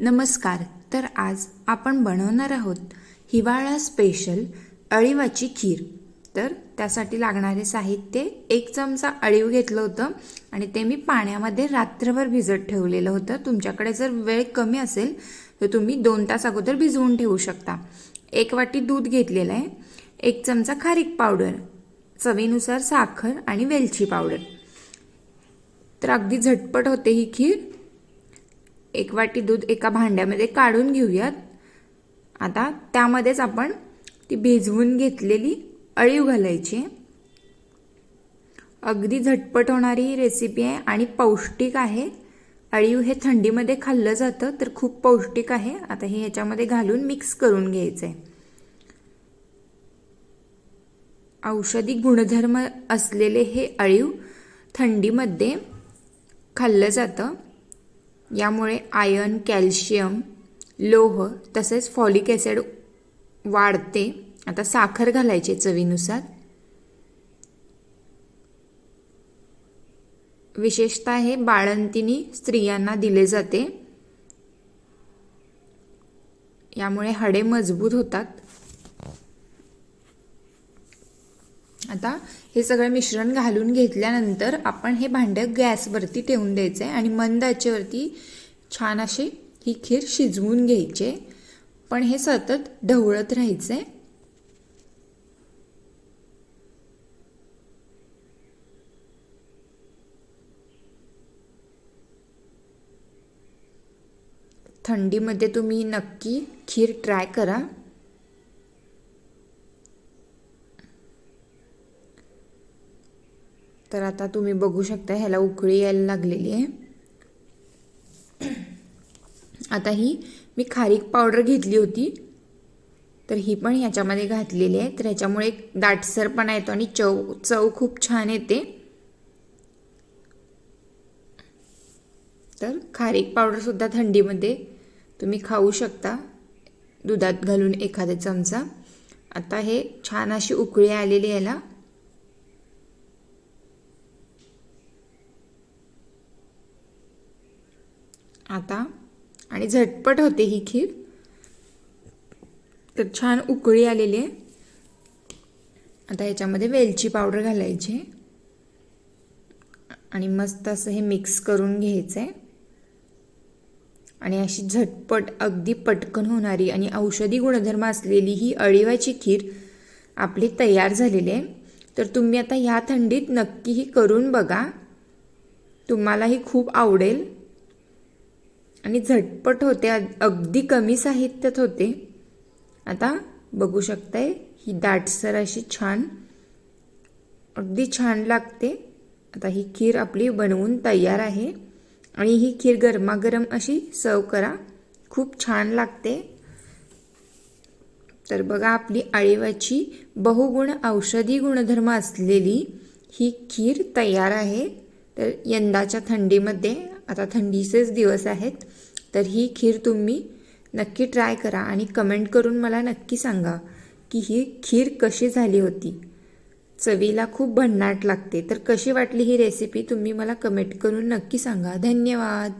नमस्कार तर आज आपण बनवणार आहोत हिवाळा स्पेशल अळीवाची खीर. तर त्यासाठी लागणारे साहित्य एक चमचा अळीव घेतलं होतं आणि ते मी पाण्यामध्ये रात्रभर भिजत ठेवलेलं होतं. तुमच्याकडे जर वेळ कमी असेल तर तुम्ही दोन तास अगोदर भिजवून ठेवू शकता. एक वाटी दूध घेतलेलं आहे एक चमचा खारीक पावडर चवीनुसार साखर आणि वेलची पावडर. तर अगदी झटपट होते ही खीर. एक वाटी दूध एका भांड्यामध्ये काढून घेऊयात. आता त्यामध्येच आपण ती भिजवून घेतलेली अळीव घालायची. अगदी झटपट होणारी ही रेसिपी आहे आणि पौष्टिक आहे. अळीव हे थंडीमध्ये खाल्लं जातं तर खूप पौष्टिक आहे. आता हे ह्याच्यामध्ये घालून मिक्स करून घ्यायचं आहे औषधी गुणधर्म असलेले हे अळीव थंडीमध्ये खाल्लं जातं. यामुळे आयर्न कॅल्शियम लोह तसेच फॉलिक ॲसिड वाढते. आता साखर घालायचे चवीनुसार. विशेषतः हे बाळंतिनी स्त्रियांना दिले जाते. यामुळे हाडे मजबूत होतात. आता हे सगळं मिश्रण घालून घेतल्यानंतर आपण हे भांडं गॅसवरती ठेवून द्यायचं आहे आणि मंद आचेवरती छान अशी ही खीर शिजवून घ्यायची. पण हे सतत ढवळत राहायचं आहे थंडीमध्ये तुम्ही नक्की खीर ट्राय करा. तर आता तुम्ही बघू शकता ह्याला उकळी यायला लागलेली आहे. आता ही मी खारीक पावडर घेतली होती. तर ही पण ह्याच्यामध्ये घातलेली आहे. तर ह्याच्यामुळे एक दाटसरपणा येतो आणि चव चव खूप छान येते. तर खारीक पावडरसुद्धा थंडीमध्ये तुम्ही खाऊ शकता. दुधात घालून एखादा चमचा. आता हे छान अशी उकळी आलेली याला. आता. आणि झटपट होते ही खीर. तर छान उकळी आलेली आहे. आता ह्याच्यामध्ये वेलची पावडर घालायची. आणि मस्त असं हे मिक्स करून घ्यायचं आहे आणि अशी झटपट अगदी पटकन होणारी आणि औषधी गुणधर्म असलेली ही अळीवाची खीर आपली तयार झालेली आहे. तर तुम्ही आता ह्या थंडीत नक्कीही करून बघा. तुम्हालाही खूप आवडेल. आणि झटपट होते. अगदी कमी साहित्यात होते. आता बघू शकताय ही दाटसर अशी छान अगदी छान लागते. आता ही खीर आपली बनवून तयार आहे. आणि ही खीर गरमागरम अशी सर्व करा. खूप छान लागते. तर बघा आपली आळीवाची बहुगुण औषधी गुणधर्म असलेली ही खीर तयार आहे. तर यंदाच्या थंडीमध्ये आता थंडीचेच दिवस आहेत तर ही खीर तुम्ही नक्की ट्राय करा आणि कमेंट करून मला नक्की सांगा की ही खीर कशी झाली होती. चवीला खूप भन्नाट लागते तर कशी वाटली ही रेसिपी तुम्ही मला कमेंट करून नक्की सांगा. धन्यवाद.